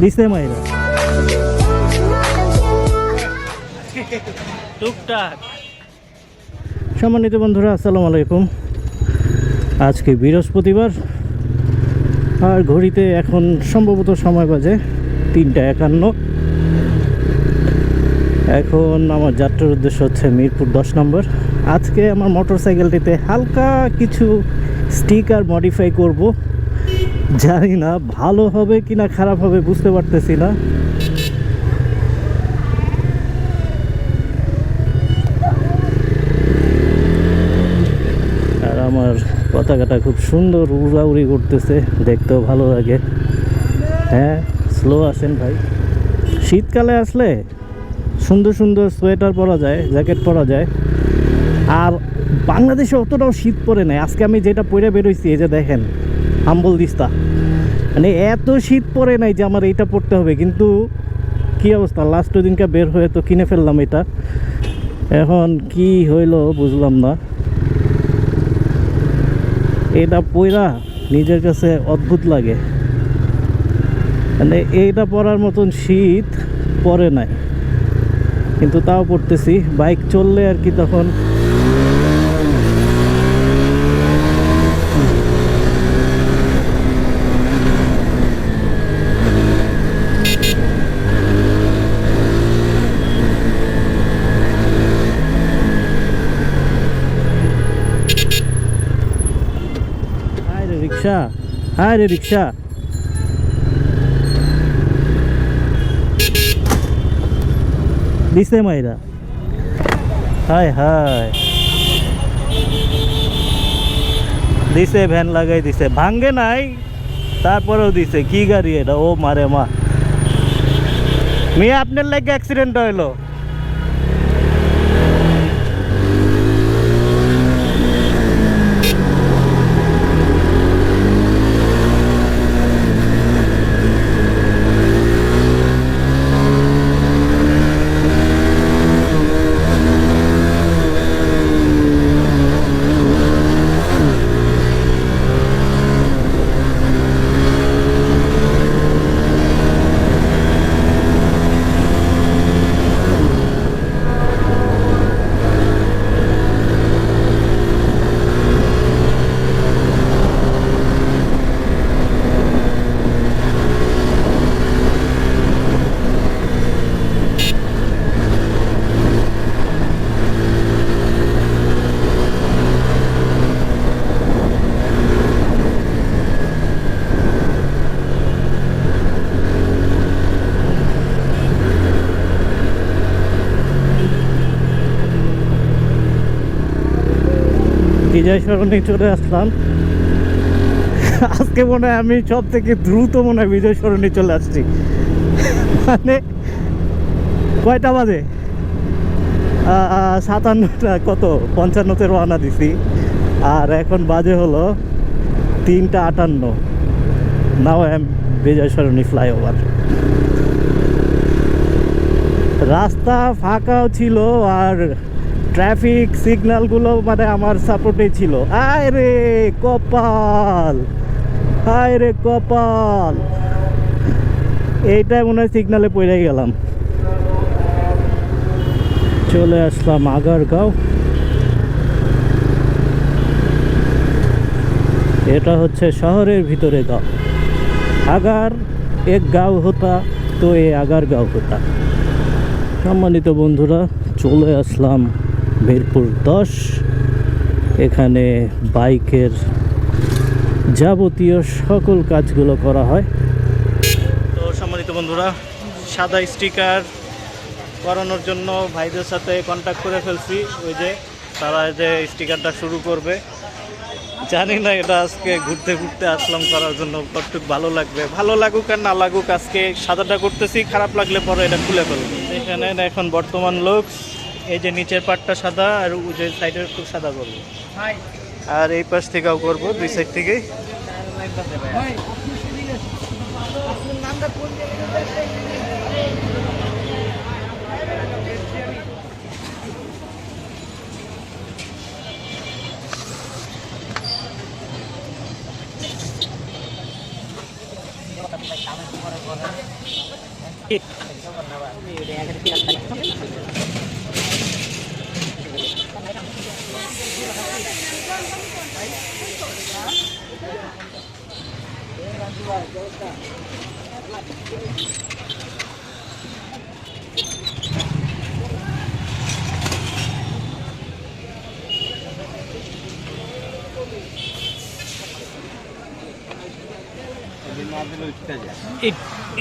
দিছে মাইরা টুকটাক। সম্মানিত বন্ধুরা আসসালামু আলাইকুম। আজকে বৃহস্পতিবার আর ঘড়িতে এখন সম্ভবত সময় বাজে তিনটা একান্ন। এখন আমার যাত্রার উদ্দেশ্য হচ্ছে মিরপুর দশ নম্বর। আজকে আমার মোটর সাইকেলটিতে হালকা কিছু স্টিকার মডিফাই করব। জানি না, ভালো হবে কি না খারাপ হবে বুঝতে পারতেছি না। আর আমার পতাকাটা খুব সুন্দর উড়াউড়ি করতেছে, দেখতেও ভালো লাগে। হ্যাঁ স্লো আছেন ভাই। শীতকালে আসলে সুন্দর সুন্দর সোয়েটার পরা যায়, জ্যাকেট পরা যায়। আর বাংলাদেশে অতটাও শীত পড়ে নাই। আজকে আমি যেটা পরে বেরোইছি, এই যে দেখেন হাম্বল দিস্তা। মানে এত শীত পড়ে নাই যে আমার এইটা পড়তে হবে, কিন্তু কি অবস্থা? লাস্ট দিনকে বের হয়ে তো কিনে ফেললাম এটা। এখন কি হইল বুঝলাম না। এটা পয়রা নিজের কাছে অদ্ভুত লাগে। মানে এইটা পরার মতন শীত পরে নাই। কিন্তু তাও পড়তেছি। বাইক চললে আর কি তখন হায় রে রিক্সা। হায় রে রিক্সা। দিছে মাইরা। হায় হায়। দিছে, ভ্যান লাগাই দিছে। ভাঙ্গে নাই, তারপরেও দিছে। কি গাড়ি এটা? ও মারে মা। মেয়ে, আপনার লাগে অ্যাক্সিডেন্ট হইল। বিজয় সরণে চলে আসলাম। আজকে মনে হয় আমি সব থেকে দ্রুত মনে হয় বিজয় সরণে চলে আসছি। মানে কয়টা বাজে? সাতান্নটা কত? পঞ্চান্নতে রওনা দিছি। আর এখন বাজে হলো তিনটা আটান্ন। নাও এম বিজয় সরণি ফ্লাইওভার রাস্তা ফাঁকাও ছিল আর ট্রাফিক সিগন্যালগুলো মানে আমার সাপোর্টে ছিল। আয় রে কপাল! আয় রে কপাল! এইটাই মনে হয় সিগনালে পড়ে গেলাম। চলে আসলাম আগারগাঁও। এটা হচ্ছে শহরের ভিতরে গাঁও। আগার এক গাঁও হতা, তো এ আগার গাঁও হতা। সম্মানিত বন্ধুরা, চলে আসলাম মিরপুর দশ, এখানে বাইকের যাবতীয় সকল কাজগুলো করা হয়। তো সম্মানিত বন্ধুরা, সাদা স্টিকার করানোর জন্য ভাইদের সাথে কন্ট্যাক্ট করে ফেলছি। ওই যে তারা যে স্টিকারটা শুরু করবে। জানি না এটা আজকে ঘুরতে ঘুরতে আসলাম করার জন্য, কতটুকু ভালো লাগবে। ভালো লাগুক আর না লাগুক, আজকে সাদাটা করতেছি, খারাপ লাগলে পরে এটা খুলে ফেলব। এখানে এখন বর্তমান লোক। এই যে নিচের পাটটা সাদা আর যে সাইডের একটু সাদা করব। আর এই পাশ থেকেও করব দুই সাইড থেকেই।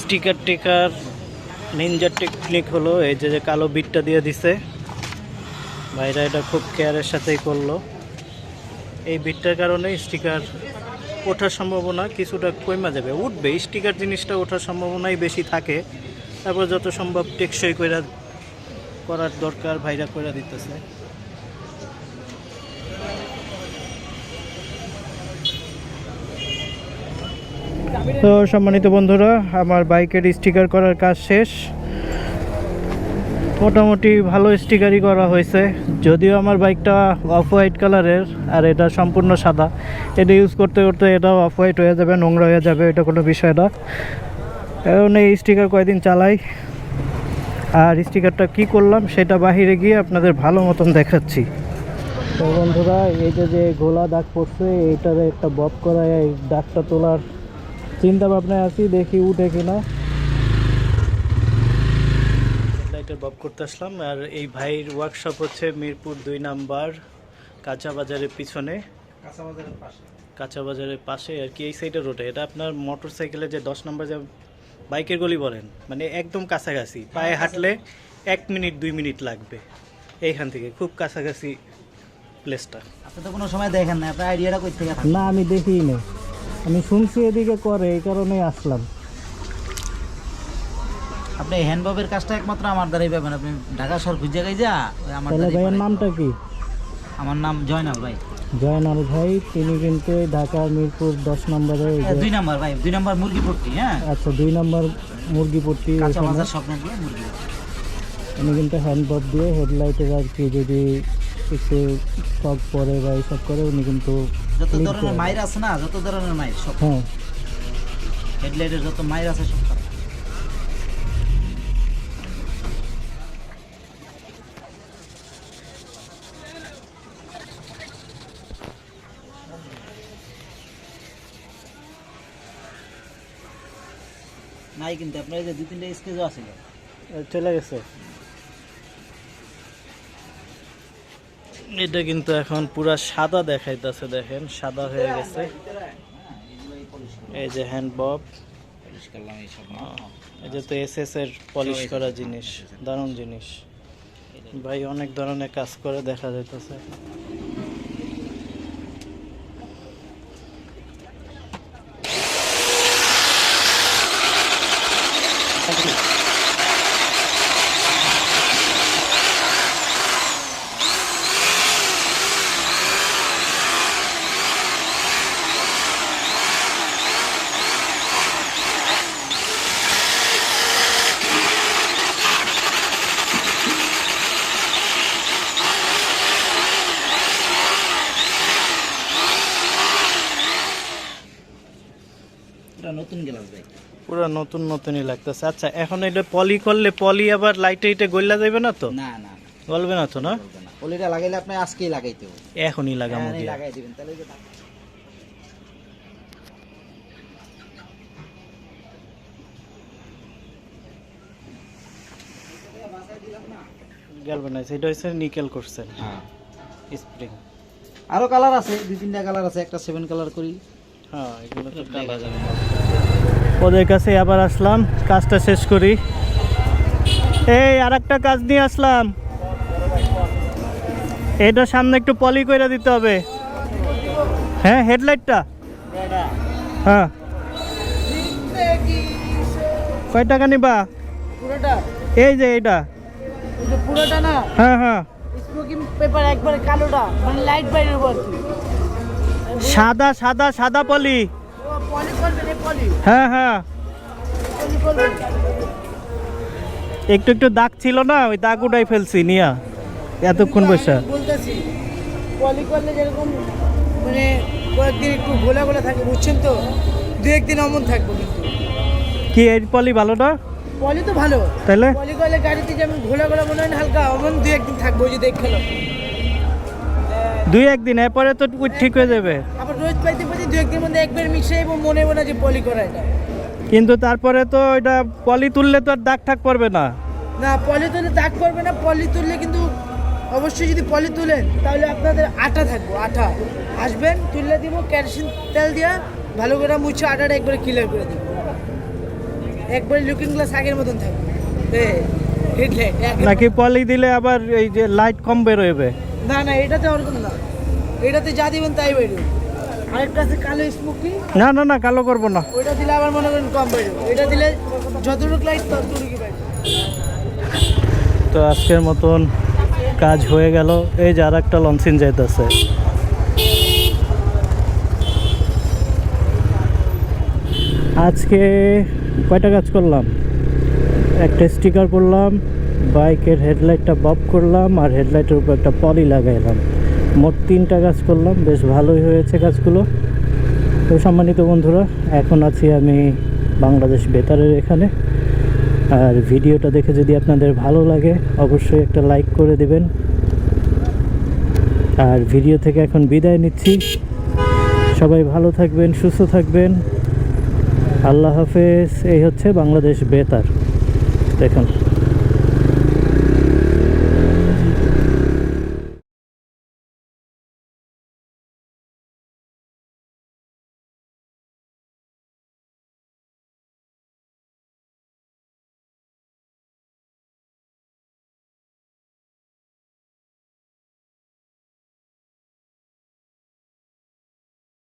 স্টিকার টিকার নিনজা টেকনিক হলো, এই যে যে কালো বিটটা দিয়ে দিছে। ভাইরা এটা খুব কেয়ারের সাথেই করল। এই বিটটার কারণে স্টিকার ওঠার সম্ভাবনা কিছুটা কমা যাবে। উঠবে, স্টিকার জিনিসটা ওঠার সম্ভাবনাই বেশি থাকে। তারপর যত সম্ভব টেকসই করে করার দরকার, ভাইরা করে দিতেছে। তো সম্মানিত বন্ধুরা, আমার বাইকের স্টিকার করার কাজ শেষ। মোটামুটি ভালো স্টিকারই করা হয়েছে। যদিও আমার বাইকটা অফ হোয়াইট কালারের আর এটা সম্পূর্ণ সাদা। এটা ইউজ করতে করতে এটাও অফ হোয়াইট হয়ে যাবে, নোংরা হয়ে যাবে, এটা কোনো বিষয় না। এখন এই স্টিকার কয়েকদিন চালাই, আর স্টিকারটা কি করলাম সেটা বাহিরে গিয়ে আপনাদের ভালো মতন দেখাচ্ছি। তো বন্ধুরা, এই যে যে গোলা দাগ পড়ছে, এইটার একটা বব করা এই দাগটা তোলার চিন্তা ভাবনায় আছি, দেখি উঠে কিনা। বব করতে আসলাম আর এই ভাইয়ের ওয়ার্কশপ হচ্ছে মিরপুর দুই নাম্বার কাঁচা বাজারের পিছনে কাঁচা বাজারের পাশে আর কি এই সাইডের রোডে এটা আপনার মোটর সাইকেলে যে দশ নম্বর যে বাইকের গলি বলেন মানে একদম কাছাকাছি। পায়ে হাঁটলে এক মিনিট দুই মিনিট লাগবে। এইখান থেকে খুব কাছাকাছি প্লেসটা আপনি তো কোনো সময় দেখেন না আপনার আইডিয়াটা কই থেকে না আমি দেখিই না আমি শুনছি এদিকে করে এই কারণেই আসলাম। আপনি হ্যান্ডববের কাজটা একমাত্র আমার দ্বারাই পাবেন। আপনি ঢাকা শহর খুঁজে গাই যা আমার তাহলে ভাইয়ের নামটা কি? আমার নাম জয়নাল ভাই। জয়নাল ভাই তিনি কিন্তু ঢাকা মিরপুর দশ নম্বরে এই এ, যে- দুই নম্বর ভাই দুই নম্বর মুরগি পট্টি হ্যাঁ? আচ্ছা দুই নম্বর মুরগিপট্টি স্বপ্নগুলো মুরগি উনি কিন্তু হ্যান্ডবব দিয়ে হেডলাইটের আর কি যদি একটু শক পরে বা এইসব করে উনি কিন্তু যত ধরনের করে। মাইর আছে না যত ধরনের মাইর সব। হ্যাঁ। হেডলাইটের যত মাইর আছে সব। নাই কিন্তু আপনার এই যে দুই, তিনটা স্কেচও আছে। চলে গেছে। এটা কিন্তু এখন পুরা সাদা দেখাইতেছে, দেখেন, সাদা হয়ে গেছে। এই যে হ্যান্ড বব এই যে তো এস এস এর পলিশ করা জিনিস, দারুণ জিনিস। ভাই, অনেক ধরনের কাজ করে দেখা যাইতেছে এটা নতুন গ্লাস ভাই পুরো নতুন নতুনই লাগতেছে। আচ্ছা এখন এটা পলি করলে পলি আবার লাইটে ইটে গল্লা যাবে না তো? না না গলবে না তো না? পলিটা লাগাইলে আপনি আজকেই লাগাইতে হবে। এখনই লাগামো হ্যাঁ, লাগাই দিবেন তাহলে যে গ্যালভানাইজ এটা হচ্ছে নিকেল করছেন হ্যাঁ। স্প্রিং আরও কালার আছে দুই তিনটা কালার আছে একটা সেভেন কালার করি। হ্যাঁ এগুলো তো কালার ওদের কাছে আবার আসলাম কাজটা শেষ করি। এই আর একটা কাজ নিয়ে আসলাম। এটা সামনে একটু পলি করে দিতে হবে। হ্যাঁ হেডলাইটটা? হ্যাঁ। কয় টাকা নিবা? এই যে পুরোটা না? হ্যাঁ হ্যাঁ। স্মোকিং পেপার একবারে কালোটা মানে লাইট বাইরের উপর সাদা সাদা সাদা পলি। পলি পলি হ্যাঁ হ্যাঁ। একটু একটু দাগ ছিল না? ওই দাগ উঠাই ফেলছি নিয়া। এতক্ষণ বসে। আমি বলতেছি পলি করলে যেরকম মানে কয়েকদিন একটু গোলা গোলা থাকে বুঝছেন তো? দু একদিন অমন থাকব কিন্তু। কি এই পলি ভালো না? পলি তো ভালো। তাহলে? পলি করলে গাড়িতে যেমন ঘোলা মনে হয় না হালকা অমন দুই একদিন থাকব ওই যে দেখে নাও। দুই একদিন এরপরে তো ঠিক হয়ে যাবে। আবার রোজ পাইতে দু একদিনের মধ্যে একবার মিশে এবং মনে হবে না যে পলি করা এটা। কিন্তু তারপরে তো এটা পলি তুললে তো আর দাগ ঠাক পড়বে না। না পলি তুললে দাগ করবে না পলি তুললে কিন্তু অবশ্যই যদি পলি তুলেন তাহলে আপনাদের আটা থাকব আটা আসবেন তুললে দিব ক্যারসিন তেল দিয়া ভালো করে মুছে আটাটা একবারে ক্লিয়ার করে দিব। একবারে লুকিং গ্লাস আগের মতন থাকবে। নাকি পলি দিলে আবার এই যে লাইট কম বেরোবে না না এটাতে ওরকম না এটাতে যা দিবেন তাই বেরোবে। আরেকটা আছে কালো স্মোকি। না না না কালো করব না। ওইটা দিলে আবার মনে করেন কম বেরোবে এটা দিলে যতটুকু লাইট ততটুকু বেরোবে তো আজকের মতন কাজ হয়ে গেল। এই যে আর একটা লঞ্চিন যাইতেছে। আজকে কয়টা কাজ করলাম? একটা স্টিকার করলাম বাইকের হেডলাইটটা বব করলাম আর হেডলাইটের উপর একটা পলি লাগাইলাম। মোট তিনটা গাছ করলাম, বেশ ভালোই হয়েছে কাজগুলো তো সম্মানিত বন্ধুরা, এখন আছি আমি বাংলাদেশ বেতারের এখানে। আর ভিডিওটা দেখে যদি আপনাদের ভালো লাগে, অবশ্যই একটা লাইক করে দেবেন। আর ভিডিও থেকে এখন বিদায় নিচ্ছি। সবাই ভালো থাকবেন, সুস্থ থাকবেন। আল্লাহ হাফেজ, এই হচ্ছে বাংলাদেশ বেতার। দেখুন।